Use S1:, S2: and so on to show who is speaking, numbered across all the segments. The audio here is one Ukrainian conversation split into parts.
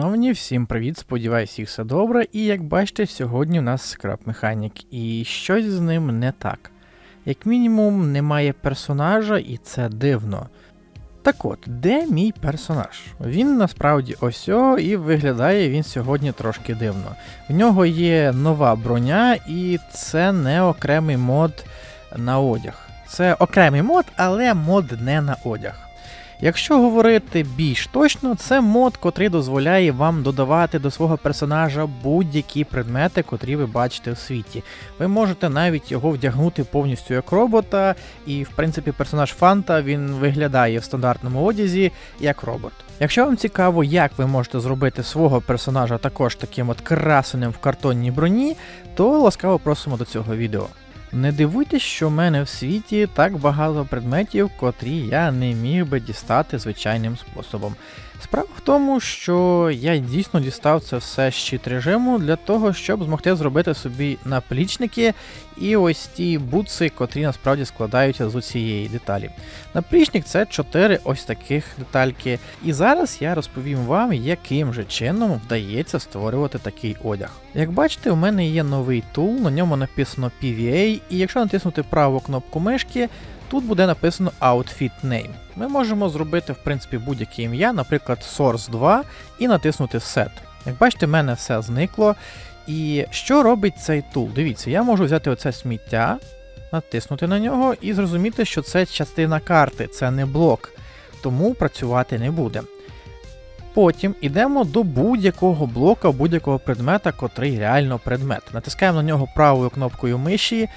S1: Шановні, всім привіт, сподіваюся, всіх все добре. І як бачите, сьогодні у нас скраб механік, і щось з ним не так. Як мінімум, немає персонажа, і це дивно. Так от, де мій персонаж? Він насправді ось і виглядає він сьогодні трошки дивно. В нього є нова броня, і це не окремий мод на одяг. Це окремий мод, але мод не на одяг. Якщо говорити більш точно, це мод, котрий дозволяє вам додавати до свого персонажа будь-які предмети, котрі ви бачите в світі. Ви можете навіть його вдягнути повністю як робота, і в принципі персонаж Фанта він виглядає в стандартному одязі як робот. Якщо вам цікаво, як ви можете зробити свого персонажа також таким от красеним в картонній броні, то ласкаво просимо до цього відео. Не дивуйтесь, що в мене в світі так багато предметів, котрі я не міг би дістати звичайним способом. Справа в тому, що я дійсно дістав це все з щит режиму для того, щоб змогти зробити собі наплічники і ось ті бутси, котрі насправді складаються з цієї деталі. Наплічник це 4 ось таких детальки. І зараз я розповім вам, яким же чином вдається створювати такий одяг. Як бачите, у мене є новий тул, на ньому написано PVA, і якщо натиснути праву кнопку мишки, Тут буде написано Outfit Name. Ми можемо зробити, в принципі, будь-яке ім'я, наприклад, Source 2, і натиснути Set. Як бачите, в мене все зникло. І що робить цей тул? Дивіться, я можу взяти оце сміття, натиснути на нього і зрозуміти, що це частина карти, це не блок, тому працювати не буде. Потім йдемо до будь-якого блока, будь-якого предмета, котрий реально предмет. Натискаємо на нього правою кнопкою миші.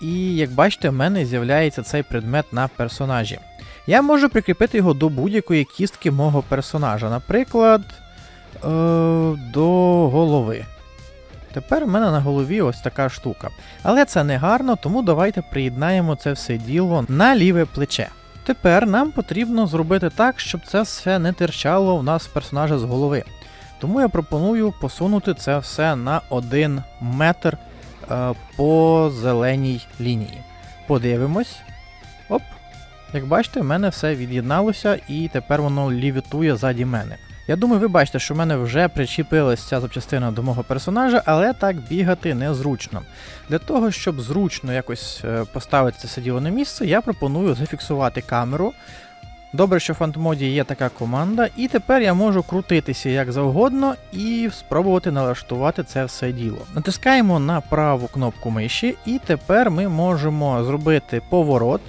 S1: І як бачите, в мене з'являється цей предмет на персонажі. Я можу прикріпити його до будь-якої кістки мого персонажа, наприклад, е- до голови. Тепер в мене на голові ось така штука. Але це не гарно, тому давайте приєднаємо це все діло на ліве плече. Тепер нам потрібно зробити так, щоб це все не терчало в нас персонажа з голови. Тому я пропоную посунути це все на 1 метр по зеленій лінії. Подивимось. Оп. Як бачите, в мене все від'єдналося і тепер воно лівітує ззаді мене. Я думаю, ви бачите, що в мене вже причепилася ця запчастина до мого персонажа, але так бігати незручно. Для того, щоб зручно якось е, поставити це діло на місце, я пропоную зафіксувати камеру, Добре, що в фантомоді є така команда, і тепер я можу крутитися як завгодно і спробувати налаштувати це все діло. Натискаємо на праву кнопку миші, і тепер ми можемо зробити поворот.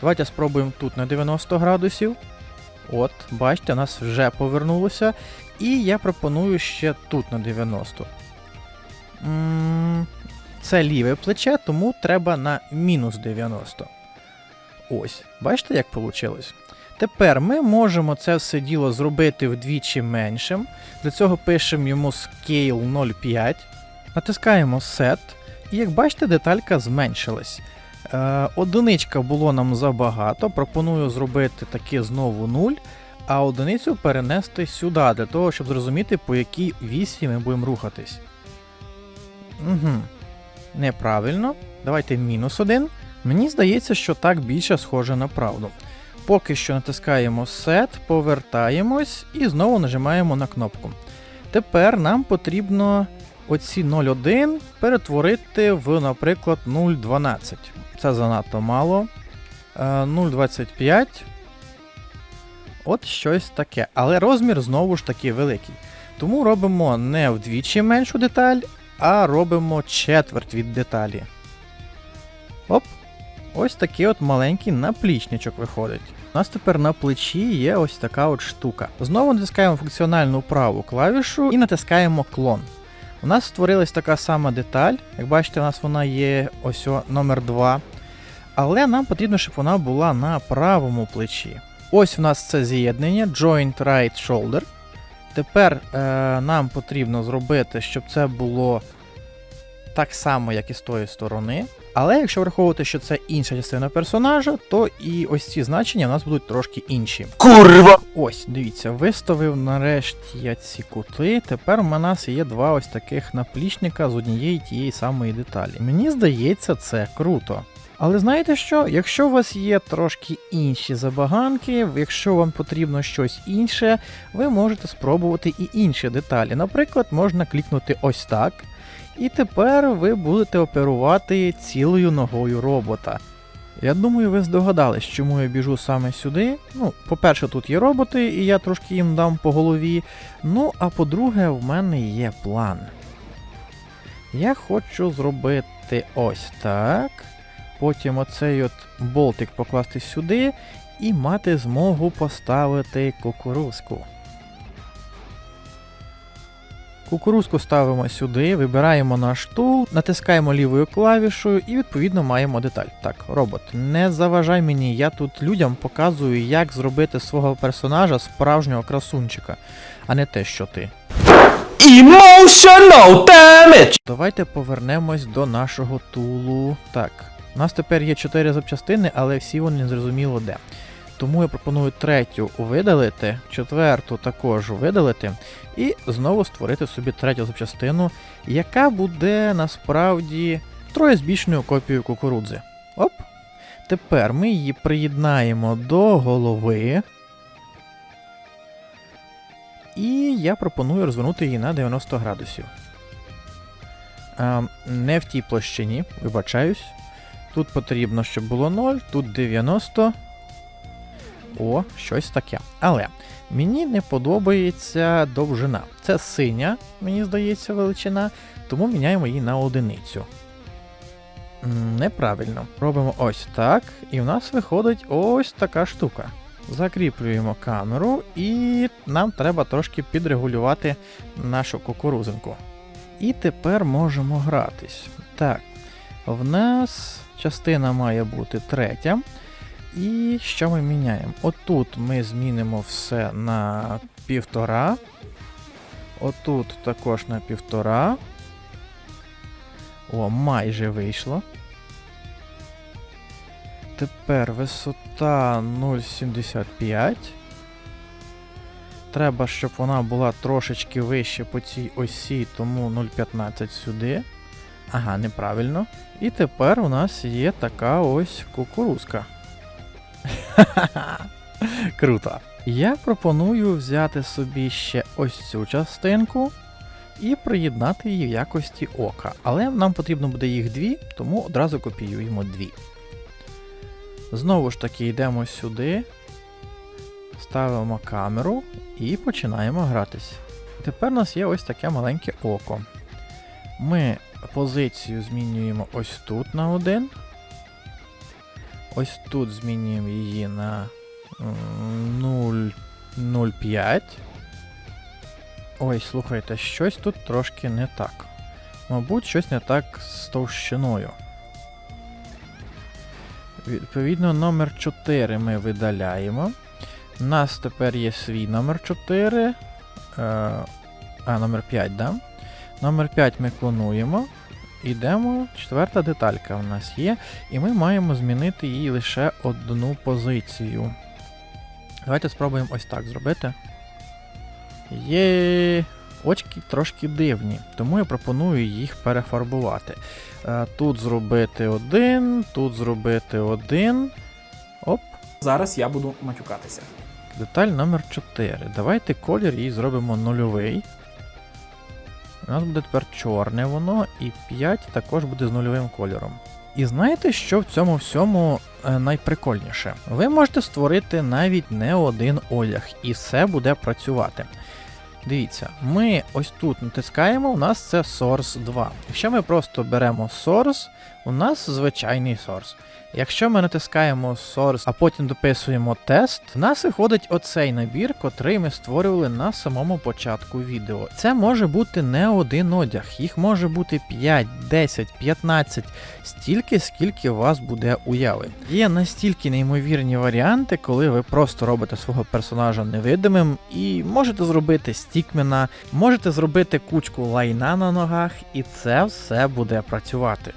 S1: Давайте спробуємо тут на 90 градусів. От, бачите, нас вже повернулося. І я пропоную ще тут на 90. Це ліве плече, тому треба на мінус 90. Ось, бачите, як вийшло? Тепер ми можемо це все діло зробити вдвічі меншим. Для цього пишемо йому Scale 0,5, натискаємо Set, і як бачите, деталька зменшилась. Е, Одиничка було нам забагато, пропоную зробити таки знову 0, а одиницю перенести сюди, для того, щоб зрозуміти, по якій вісі ми будемо рухатись. Угу. Неправильно. Давайте мінус 1. Мені здається, що так більше схоже на правду. Поки що натискаємо Set, повертаємось і знову нажимаємо на кнопку. Тепер нам потрібно оці 0,1 перетворити в, наприклад, 0,12. Це занадто мало. 0,25. Е, От щось таке. Але розмір знову ж таки великий. Тому робимо не вдвічі меншу деталь, а робимо четверть від деталі. Оп. Ось такий от маленький наплічничок виходить. У нас тепер на плечі є ось така от штука. Знову натискаємо функціональну праву клавішу і натискаємо клон. У нас створилась така сама деталь. Як бачите, у нас вона є ось о, номер 2. Але нам потрібно, щоб вона була на правому плечі. Ось у нас це з'єднання Joint Right Shoulder. Тепер е, нам потрібно зробити, щоб це було так само, як і з тої сторони. Але якщо враховувати, що це інша частина персонажа, то і ось ці значення в нас будуть трошки інші.
S2: Курва!
S1: Ось, дивіться, виставив нарешті я ці кути. Тепер у нас є два ось таких наплічника з однієї тієї самої деталі. Мені здається, це круто. Але знаєте що? Якщо у вас є трошки інші забаганки, якщо вам потрібно щось інше, ви можете спробувати і інші деталі. Наприклад, можна клікнути ось так. І тепер ви будете оперувати цілою ногою робота. Я думаю, ви здогадались, чому я біжу саме сюди. Ну, по-перше, тут є роботи, і я трошки їм дам по голові. Ну, а по-друге, в мене є план. Я хочу зробити ось так. Потім оцей от болтик покласти сюди і мати змогу поставити кукурузку. Кукурузку ставимо сюди, вибираємо наш тул, натискаємо лівою клавішою і відповідно маємо деталь. Так, робот, не заважай мені, я тут людям показую, як зробити свого персонажа справжнього красунчика, а не те, що ти.
S2: Emotional damage!
S1: Давайте повернемось до нашого тулу. Так, у нас тепер є 4 запчастини, але всі вони незрозуміло де. Тому я пропоную третю видалити, четверту також видалити, і знову створити собі третю запчастину, яка буде насправді троє збільшеною копією кукурудзи. Оп. Тепер ми її приєднаємо до голови. І я пропоную розвернути її на 90 градусів. А, не в тій площині, вибачаюсь. Тут потрібно, щоб було 0, тут 90. О, щось таке. Але мені не подобається довжина. Це синя, мені здається, величина, тому міняємо її на одиницю. Неправильно. Робимо ось так, і в нас виходить ось така штука. Закріплюємо камеру, і нам треба трошки підрегулювати нашу кукурузинку. І тепер можемо гратись. Так, в нас частина має бути третя. І що ми міняємо? Отут ми змінимо все на півтора. Отут також на півтора. О, майже вийшло. Тепер висота 0,75. Треба, щоб вона була трошечки вище по цій осі, тому 0,15 сюди. Ага, неправильно. І тепер у нас є така ось кукурузка. Круто. Я пропоную взяти собі ще ось цю частинку і приєднати її в якості ока. Але нам потрібно буде їх дві, тому одразу копіюємо дві. Знову ж таки йдемо сюди, ставимо камеру і починаємо гратись. Тепер у нас є ось таке маленьке око. Ми позицію змінюємо ось тут на один. Ось тут змінюємо її на м, 0,05. Ой, слухайте, щось тут трошки не так. Мабуть, щось не так з товщиною. Відповідно, номер 4 ми видаляємо. У нас тепер є свій номер 4. Е, а, номер 5, да? Номер 5 ми клонуємо. Ідемо, четверта деталька у нас є, і ми маємо змінити їй лише одну позицію. Давайте спробуємо ось так зробити. Є очки трошки дивні, тому я пропоную їх перефарбувати. Е, Тут зробити один, тут зробити один. Оп.
S2: Зараз я буду матюкатися.
S1: Деталь номер 4. Давайте колір її зробимо нульовий. У нас буде тепер чорне воно, і 5 також буде з нульовим кольором. І знаєте, що в цьому всьому е, найприкольніше? Ви можете створити навіть не один одяг, і все буде працювати. Дивіться, ми ось тут натискаємо, у нас це Source 2. Якщо ми просто беремо Source, у нас звичайний Source. Якщо ми натискаємо Source, а потім дописуємо тест, в нас виходить оцей набір, котрий ми створювали на самому початку відео. Це може бути не один одяг, їх може бути 5, 10, 15, стільки, скільки у вас буде уяви. Є настільки неймовірні варіанти, коли ви просто робите свого персонажа невидимим і можете зробити стікмена, можете зробити кучку лайна на ногах, і це все буде працювати.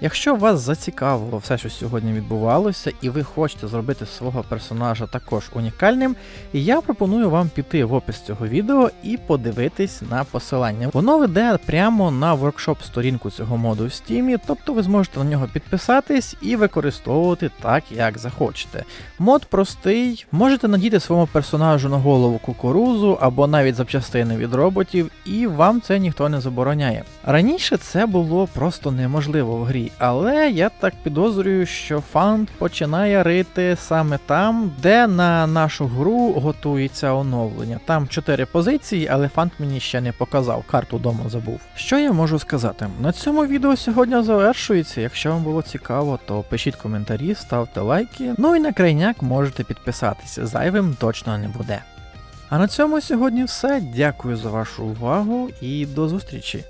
S1: Якщо вас зацікавило все, що сьогодні відбувалося, і ви хочете зробити свого персонажа також унікальним, я пропоную вам піти в опис цього відео і подивитись на посилання. Воно веде прямо на воркшоп сторінку цього моду в стімі, тобто ви зможете на нього підписатись і використовувати так, як захочете. Мод простий, можете надіти своєму персонажу на голову кукурузу або навіть запчастини від роботів, і вам це ніхто не забороняє. Раніше це було просто неможливо в грі, але я так підозрюю, що фанд починає рити саме там, де на нашу гру готується оновлення. Там 4 позиції, але фанд мені ще не показав, карту дома забув. Що я можу сказати? На цьому відео сьогодні завершується. Якщо вам було цікаво, то пишіть коментарі, ставте лайки. Ну і на крайняк можете підписатися, зайвим точно не буде. А на цьому сьогодні все. Дякую за вашу увагу і до зустрічі!